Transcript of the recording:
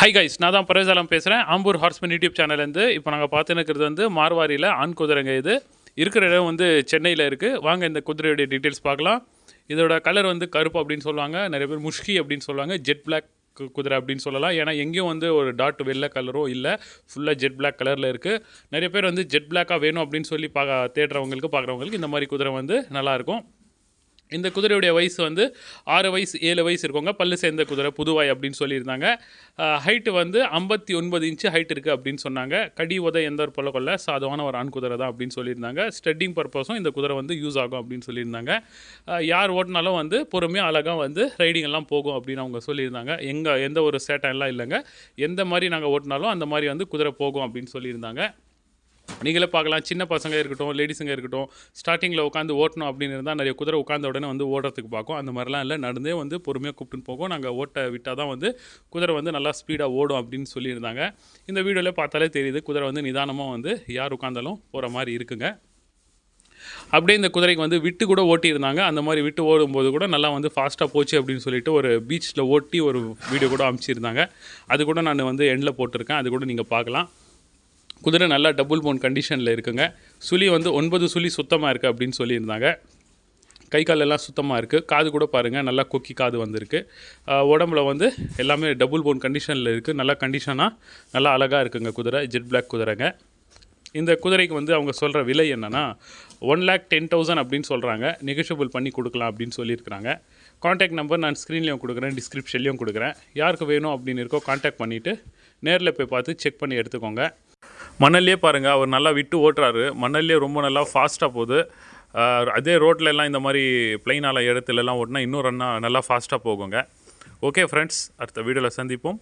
Hi guys நான் தான் பரவேசாலம் பேசுகிறேன் ஆம்பூர் ஹார்ஸ்மன் யூடியூப் சேனல்லேருந்து இப்போ நாங்கள் பார்த்துன்னு இருக்கிறது வந்து மார்வாரியில் ஆண் குதிரைங்க இது. இருக்கிற இடம் வந்து சென்னையில் இருக்குது வாங்க இந்த குதிரையுடைய டீட்டெயில்ஸ் பார்க்கலாம். இதோட கலர் வந்து கருப்பு அப்படின்னு சொல்லுவாங்க. நிறைய பேர் முஷ்கி அப்படின்னு சொல்லுவாங்க. ஜெட் பிளாக் குதிரை அப்படின்னு சொல்லலாம். ஏன்னா எங்கேயும் வந்து ஒரு டாட் வெள்ளை கலரோ இல்லை. ஃபுல்லாக ஜெட் பிளாக் கலரில் இருக்குது நிறைய பேர் வந்து ஜெட் பிளாக்காக வேணும் அப்படின்னு சொல்லி பார்க்க தேடுறவங்களுக்கு பார்க்குறவங்களுக்கு இந்த மாதிரி குதிரை வந்து நல்லாயிருக்கும் இந்த குதிரையுடைய வயசு வந்து ஆறு வயசு ஏழு வயசு இருக்கவங்க பல்லு சேர்ந்த குதிரை புதுவாய் அப்படின்னு சொல்லியிருந்தாங்க. ஹைட்டு வந்து ஐம்பத்தி ஒன்பது இன்ச்சு ஹைட் இருக்குது அப்படின்னு சொன்னாங்க. கடி உதை எந்த ஒரு பொல கொள்ள சாதுவான ஒரு ஆண் குதிரை தான் அப்படின்னு சொல்லியிருந்தாங்க. ஸ்டெட்டிங் பர்பஸும் இந்த குதிரை வந்து யூஸ் ஆகும் அப்படின்னு சொல்லியிருந்தாங்க. யார் ஓட்டினாலும் வந்து பொறுமையாக அழகாக வந்து ரைடிங் எல்லாம் போகும் அப்படின்னு அவங்க சொல்லியிருந்தாங்க. எங்கே எந்த ஒரு சேட்டம் எல்லாம் இல்லைங்க. எந்த மாதிரி நாங்கள் ஓட்டினாலும் அந்த மாதிரி வந்து குதிரை போகும் அப்படின்னு சொல்லியிருந்தாங்க. நீங்களே பார்க்கலாம். சின்ன பசங்க இருக்கட்டும் லேடிஸுங்க இருக்கட்டும் ஸ்டார்டிங்கில் உட்காந்து ஓட்டணும் அப்படின்னு இருந்தால் நிறைய குதிரை உட்காந்த உடனே வந்து ஓடுறதுக்கு பார்க்கும். அந்த மாதிரிலாம் இல்லை. நடந்தே வந்து பொறுமையாக கூப்பிட்டுன்னு போகும். நாங்கள் ஓட்ட விட்டால் தான் வந்து குதிரை வந்து நல்லா ஸ்பீடாக ஓடும் அப்படின்னு சொல்லியிருந்தாங்க. இந்த வீடியோவில் பார்த்தாலே தெரியுது. குதிரை வந்து நிதானமாக வந்து யார் உட்காந்தாலும் போகிற மாதிரி இருக்குங்க. அப்படியே இந்த குதிரைக்கு வந்து விட்டு கூட ஓட்டியிருந்தாங்க. அந்த மாதிரி விட்டு ஓடும்போது கூட நல்லா வந்து ஃபாஸ்ட்டாக போச்சு அப்படின்னு சொல்லிட்டு ஒரு பீச்சில் ஓட்டி ஒரு வீடியோ கூட அமைச்சிருந்தாங்க அது கூட நான் வந்து எண்டில் போட்டிருக்கேன். அது கூட நீங்கள் பார்க்கலாம். குதிரை நல்லா டபுள் போன் கண்டிஷனில் இருக்குங்க. சுழி வந்து ஒன்பது சுழி சுத்தமாக இருக்குது அப்படின்னு சொல்லியிருந்தாங்க. கை கால் எல்லாம் சுத்தமாக இருக்குது காது கூட பாருங்கள் நல்லா கொக்கி காது வந்திருக்கு. உடம்புல வந்து எல்லாமே டபுள் போன் கண்டிஷனில் இருக்குது நல்லா கண்டிஷனாக நல்லா அழகாக இருக்குங்க குதிரை ஜெட் பிளாக் குதிரைங்க. இந்த குதிரைக்கு வந்து அவங்க சொல்கிற விலை என்னென்னா ஒன் லேக் டென் தௌசண்ட் அப்படின்னு சொல்கிறாங்க நெகோஷியபிள் பண்ணி கொடுக்கலாம் அப்படின்னு சொல்லியிருக்கிறாங்க. காண்டாக்ட் நம்பர் நான் ஸ்க்ரீன்லேயும் கொடுக்குறேன் டிஸ்கிரிப்ஷன்லேயும் கொடுக்குறேன். யாருக்கு வேணும் அப்படின்னு இருக்கோ காண்டாக்ட் பண்ணிவிட்டு நேரில் போய் பார்த்து செக் பண்ணி எடுத்துக்கோங்க. மணல்லே பாருங்கள் அவர் நல்லா விட்டு ஓட்டுறாரு. மணல்லே ரொம்ப நல்லா ஃபாஸ்ட்டாக போகுது. அதே ரோட்ல எல்லாம் இந்த மாதிரி பிளைனால இடத்துலலாம் ஓட்டினா இன்னும் ரன்னா நல்லா ஃபாஸ்ட்டாக போகுங்க. ஓகே ஃப்ரெண்ட்ஸ் அடுத்த வீடியோவில் சந்திப்போம்.